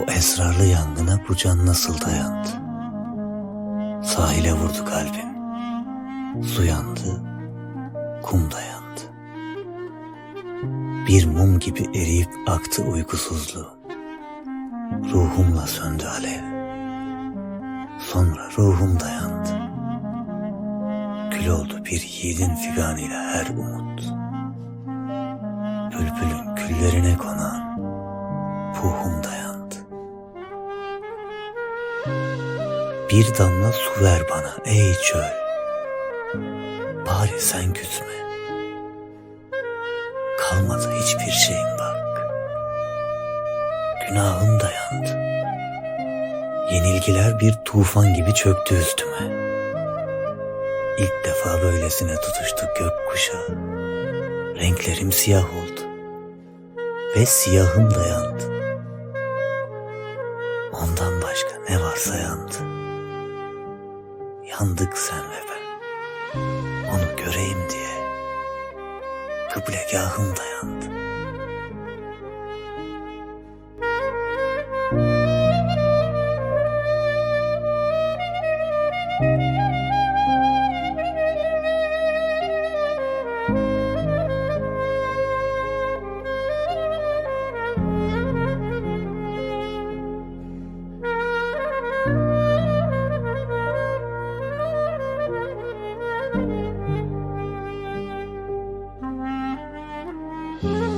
O esrarlı yangına bu can nasıl dayandı? Sahile vurdu kalbim. Su yandı, kum dayandı. Bir mum gibi eriyip aktı uykusuzluğum. Ruhumla söndü alev. Sonra ruhum dayandı. Kül oldu bir yiğidin figanıyla her umut. Bülbülün küllerine konan ruhum dayandı. Bir damla su ver bana ey çöl. Bari sen küsme. Kalmadı hiçbir şeyim bak. Günahım dayandı. Yenilgiler bir tufan gibi çöktü üstüme. İlk defa böylesine tutuştu gökkuşağı. Renklerim siyah oldu. Ve siyahım da varsa yandı. Yandık sen ve ben. Onu göreyim diye. Kıblegahım da Mm-hmm.